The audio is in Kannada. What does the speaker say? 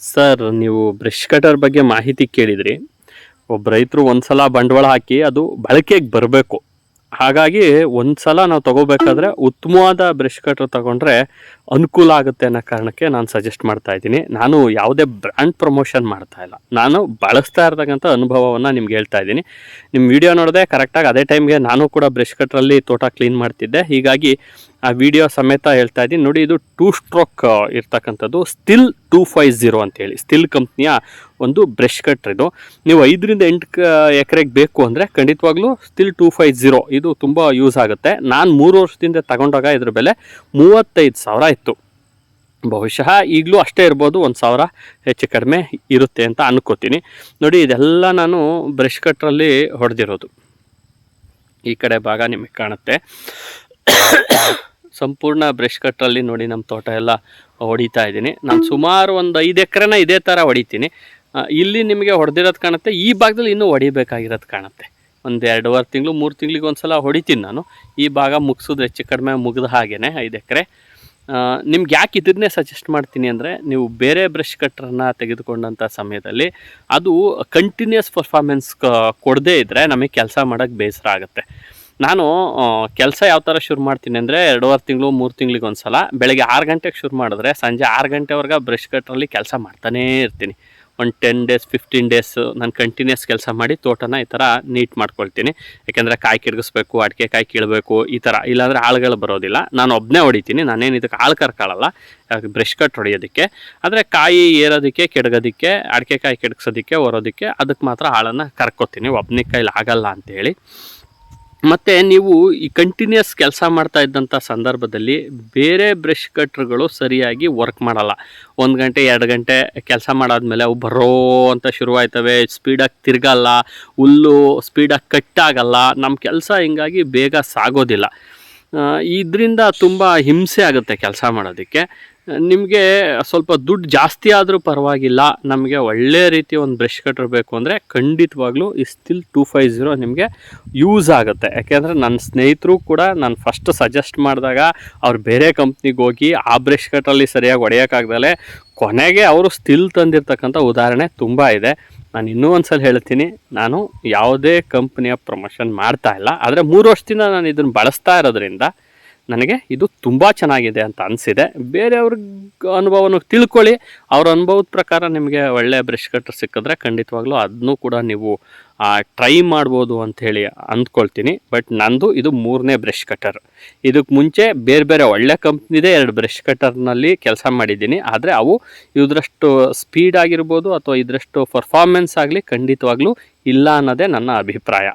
ಸರ್ ನೀವು ಬ್ರಷ್ ಕಟರ್ ಬಗ್ಗೆ ಮಾಹಿತಿ ಕೇಳಿದ್ರಿ. ಒಬ್ಬ ರೈತರು ಒಂದ್ಸಲ ಬಂಡವಾಳ ಹಾಕಿ ಅದು ಬಳಕೆಗೆ ಬರಬೇಕು. ಹಾಗಾಗಿ ಒಂದ್ಸಲ ನಾವು ತಗೋಬೇಕಾದ್ರೆ ಉತ್ತಮವಾದ ಬ್ರಷ್ ಕಟರ್ ತಗೊಂಡ್ರೆ ಅನುಕೂಲ ಆಗುತ್ತೆ ಅನ್ನೋ ಕಾರಣಕ್ಕೆ ನಾನು ಸಜೆಸ್ಟ್ ಮಾಡ್ತಾ ಇದ್ದೀನಿ. ನಾನು ಯಾವುದೇ ಬ್ರ್ಯಾಂಡ್ ಪ್ರಮೋಷನ್ ಮಾಡ್ತಾ ಇಲ್ಲ. ನಾನು ಬಳಸ್ತಾ ಇರತಕ್ಕಂಥ ಅನುಭವವನ್ನು ನಿಮ್ಗೆ ಹೇಳ್ತಾ ಇದ್ದೀನಿ. ನಿಮ್ಮ ವಿಡಿಯೋ ನೋಡಿದೆ ಕರೆಕ್ಟಾಗಿ ಅದೇ ಟೈಮ್ಗೆ ನಾನು ಕೂಡ ಬ್ರಷ್ ಕಟ್ರಲ್ಲಿ ತೋಟ ಕ್ಲೀನ್ ಮಾಡ್ತಿದ್ದೆ. ಹೀಗಾಗಿ ಆ ವಿಡಿಯೋ ಸಮೇತ ಹೇಳ್ತಾ ಇದ್ದೀನಿ. ನೋಡಿ, ಇದು ಟೂ ಸ್ಟ್ರೋಕ್ ಇರ್ತಕ್ಕಂಥದ್ದು ಸ್ಟಿಲ್ ಟೂ ಫೈ ಝೀರೋ ಅಂತೇಳಿ. ಸ್ಟಿಲ್ ಕಂಪ್ನಿಯ ಒಂದು ಬ್ರಷ್ ಕಟ್ರ್ ಇದು. ನೀವು ಐದರಿಂದ ಎಂಟು ಎಕರೆಗೆ ಬೇಕು ಅಂದರೆ ಖಂಡಿತವಾಗ್ಲೂ ಸ್ಟಿಲ್ ಟೂ ಫೈವ್ ಝೀರೋ ಇದು ತುಂಬ ಯೂಸ್ ಆಗುತ್ತೆ. ನಾನು ಮೂರು ವರ್ಷದಿಂದ ತಗೊಂಡಾಗ ಇದ್ರ ಬೆಲೆ ಮೂವತ್ತೈದು ಸಾವಿರ ಇತ್ತು. ಬಹುಶಃ ಈಗಲೂ ಅಷ್ಟೇ ಇರ್ಬೋದು, ಒಂದು ಸಾವಿರ ಹೆಚ್ಚು ಕಡಿಮೆ ಇರುತ್ತೆ ಅಂತ ಅನ್ಕೋತೀನಿ. ನೋಡಿ, ಇದೆಲ್ಲ ನಾನು ಬ್ರಷ್ ಕಟ್ರಲ್ಲಿ ಹೊಡೆದಿರೋದು. ಈ ಕಡೆ ಭಾಗ ನಿಮಗೆ ಕಾಣುತ್ತೆ. ಸಂಪೂರ್ಣ ಬ್ರಷ್ ಕಟ್ರಲ್ಲಿ ನೋಡಿ ನಮ್ಮ ತೋಟ ಎಲ್ಲ ಹೊಡಿತಾ ಇದ್ದೀನಿ. ನಾನು ಸುಮಾರು ಒಂದು ಐದು ಎಕರೆನ ಇದೇ ಥರ ಹೊಡಿತೀನಿ. ಇಲ್ಲಿ ನಿಮಗೆ ಹೊಡೆದಿರೋದು ಕಾಣುತ್ತೆ, ಈ ಭಾಗದಲ್ಲಿ ಇನ್ನೂ ಹೊಡಿಬೇಕಾಗಿರೋದು ಕಾಣುತ್ತೆ. ಒಂದು ಎರಡೂವರೆ ತಿಂಗಳು, ಮೂರು ತಿಂಗಳಿಗೆ ಒಂದು ಸಲ ಹೊಡಿತೀನಿ ನಾನು. ಈ ಭಾಗ ಮುಗಿಸಿದ್ರೆ ಹೆಚ್ಚು ಕಡಿಮೆ ಮುಗಿದ ಹಾಗೇ ಐದು ಎಕರೆ. ನಿಮ್ಗೆ ಯಾಕೆ ಇದನ್ನೇ ಸಜೆಸ್ಟ್ ಮಾಡ್ತೀನಿ ಅಂದರೆ, ನೀವು ಬೇರೆ ಬ್ರಷ್ ಕಟ್ರನ್ನ ತೆಗೆದುಕೊಂಡಂಥ ಸಮಯದಲ್ಲಿ ಅದು ಕಂಟಿನ್ಯೂಸ್ ಪರ್ಫಾರ್ಮೆನ್ಸ್ ಕೊಡದೇ ಇದ್ದರೆ ನಮಗೆ ಕೆಲಸ ಮಾಡೋಕ್ಕೆ ಬೇಸರ ಆಗುತ್ತೆ. ನಾನು ಕೆಲಸ ಯಾವ ಥರ ಶುರು ಮಾಡ್ತೀನಿ ಅಂದರೆ ಎರಡೂವರೆ ತಿಂಗಳು, ಮೂರು ತಿಂಗಳಿಗೆ ಒಂದು ಸಲ ಬೆಳಗ್ಗೆ ಆರು ಗಂಟೆಗೆ ಶುರು ಮಾಡಿದ್ರೆ ಸಂಜೆ ಆರು ಗಂಟೆವರೆಗೆ ಬ್ರಷ್ ಕಟ್ಟರಲ್ಲಿ ಕೆಲಸ ಮಾಡ್ತಾನೇ ಇರ್ತೀನಿ. ಒಂದು ಟೆನ್ ಡೇಸ್ ಫಿಫ್ಟೀನ್ ಡೇಸ್ ನಾನು ಕಂಟಿನ್ಯೂಸ್ ಕೆಲಸ ಮಾಡಿ ತೋಟನ ಈ ಥರ ನೀಟ್ ಮಾಡ್ಕೊಳ್ತೀನಿ. ಯಾಕೆಂದರೆ ಕಾಯಿ ಕಿಡ್ಗಿಸ್ಬೇಕು ಅಡಿಕೆ ಕಾಯಿ ಕೀಳಬೇಕು, ಈ ಥರ ಇಲ್ಲಾಂದರೆ ಆಳುಗಳು ಬರೋದಿಲ್ಲ. ನಾನು ಒಬ್ಬನೇ ಹೊಡಿತೀನಿ. ನಾನೇನು ಇದಕ್ಕೆ ಆಳು ಕರ್ಕೊಳ್ಳಲ್ಲ ಬ್ರಷ್ ಕಟ್ ಹೊಡೆಯೋದಕ್ಕೆ. ಆದರೆ ಕಾಯಿ ಏರೋದಕ್ಕೆ, ಕೆಡಗೋದಕ್ಕೆ, ಅಡಿಕೆ ಕಾಯಿ ಕೆಡಗಿಸೋದಕ್ಕೆ ಹೊರೋದಕ್ಕೆ ಅದಕ್ಕೆ ಮಾತ್ರ ಆಳನ್ನು ಕರ್ಕೋತೀನಿ. ಒಬ್ಬನೇ ಕೈಲಿ ಆಗಲ್ಲ ಅಂತೇಳಿ. ಮತ್ತು ನೀವು ಈ ಕಂಟಿನ್ಯೂಸ್ ಕೆಲಸ ಮಾಡ್ತಾ ಇದ್ದಂಥ ಸಂದರ್ಭದಲ್ಲಿ ಬೇರೆ ಬ್ರಷ್ ಕಟ್ರ್ಗಳು ಸರಿಯಾಗಿ ವರ್ಕ್ ಮಾಡಲ್ಲ. ಒಂದು ಗಂಟೆ, ಎರಡು ಗಂಟೆ ಕೆಲಸ ಮಾಡಾದ್ಮೇಲೆ ಅವು ಬರೋ ಅಂತ ಶುರುವಾಯ್ತವೆ ಸ್ಪೀಡಾಗಿ ತಿರ್ಗಲ್ಲ, ಹುಲ್ಲು ಸ್ಪೀಡಾಗಿ ಕಟ್ಟಾಗಲ್ಲ ನಮ್ಮ ಕೆಲಸ ಹಿಂಗಾಗಿ ಬೇಗ ಸಾಗೋದಿಲ್ಲ. ಇದರಿಂದ ತುಂಬ ಹಿಂಸೆ ಆಗುತ್ತೆ ಕೆಲಸ ಮಾಡೋದಕ್ಕೆ. ನಿಮಗೆ ಸ್ವಲ್ಪ ದುಡ್ಡು ಜಾಸ್ತಿ ಆದರೂ ಪರವಾಗಿಲ್ಲ, ನಮಗೆ ಒಳ್ಳೆ ರೀತಿ ಒಂದು ಬ್ರಷ್ ಕಟ್ರ್ ಬೇಕು ಅಂದರೆ ಖಂಡಿತವಾಗ್ಲೂ ಈ ಸ್ಟಿಲ್ ಟೂ ಫೈವ್ ಝೀರೋ ನಿಮಗೆ ಯೂಸ್ ಆಗುತ್ತೆ. ಯಾಕೆಂದರೆ ನನ್ನ ಸ್ನೇಹಿತರು ಕೂಡ ನಾನು ಫಸ್ಟ್ ಸಜೆಸ್ಟ್ ಮಾಡಿದಾಗ ಅವ್ರು ಬೇರೆ ಕಂಪ್ನಿಗೆ ಹೋಗಿ ಆ ಬ್ರಷ್ ಕಟ್ರಲ್ಲಿ ಸರಿಯಾಗಿ ಹೊಡೆಯೋಕ್ಕಾಗ್ದಲೆ ಕೊನೆಗೆ ಅವರು ಸ್ಟಿಲ್ ತಂದಿರ್ತಕ್ಕಂಥ ಉದಾಹರಣೆ ತುಂಬ ಇದೆ. ನಾನು ಇನ್ನೂ ಒಂದು ಸಲ ಹೇಳ್ತೀನಿ, ನಾನು ಯಾವುದೇ ಕಂಪ್ನಿಯ ಪ್ರಮೋಷನ್ ಮಾಡ್ತಾ ಇಲ್ಲ. ಆದರೆ ಮೂರು ವರ್ಷದಿಂದ ನಾನು ಇದನ್ನು ಬಳಸ್ತಾ ಇರೋದ್ರಿಂದ ನನಗೆ ಇದು ತುಂಬ ಚೆನ್ನಾಗಿದೆ ಅಂತ ಅನಿಸಿದೆ. ಬೇರೆಯವ್ರ ಅನುಭವನ ತಿಳ್ಕೊಳ್ಳಿ. ಅವ್ರ ಅನುಭವದ ಪ್ರಕಾರ ನಿಮಗೆ ಒಳ್ಳೆಯ ಬ್ರಷ್ ಕಟ್ಟರ್ ಸಿಕ್ಕಿದ್ರೆ ಖಂಡಿತವಾಗ್ಲೂ ಅದನ್ನೂ ಕೂಡ ನೀವು ಟ್ರೈ ಮಾಡ್ಬೋದು ಅಂಥೇಳಿ ಅಂದ್ಕೊಳ್ತೀನಿ. ಬಟ್ ನಂದು ಇದು ಮೂರನೇ ಬ್ರಷ್ ಕಟ್ಟರ್. ಇದಕ್ಕೆ ಮುಂಚೆ ಬೇರೆ ಬೇರೆ ಒಳ್ಳೆ ಕಂಪ್ನಿದೆ ಎರಡು ಬ್ರಷ್ ಕಟ್ಟರ್ನಲ್ಲಿ ಕೆಲಸ ಮಾಡಿದ್ದೀನಿ. ಆದರೆ ಅವು ಇದರಷ್ಟು ಸ್ಪೀಡ್ ಆಗಿರ್ಬೋದು ಅಥವಾ ಇದರಷ್ಟು ಪರ್ಫಾರ್ಮೆನ್ಸ್ ಆಗಲಿ ಖಂಡಿತವಾಗ್ಲೂ ಇಲ್ಲ ಅನ್ನೋದೇ ನನ್ನ ಅಭಿಪ್ರಾಯ.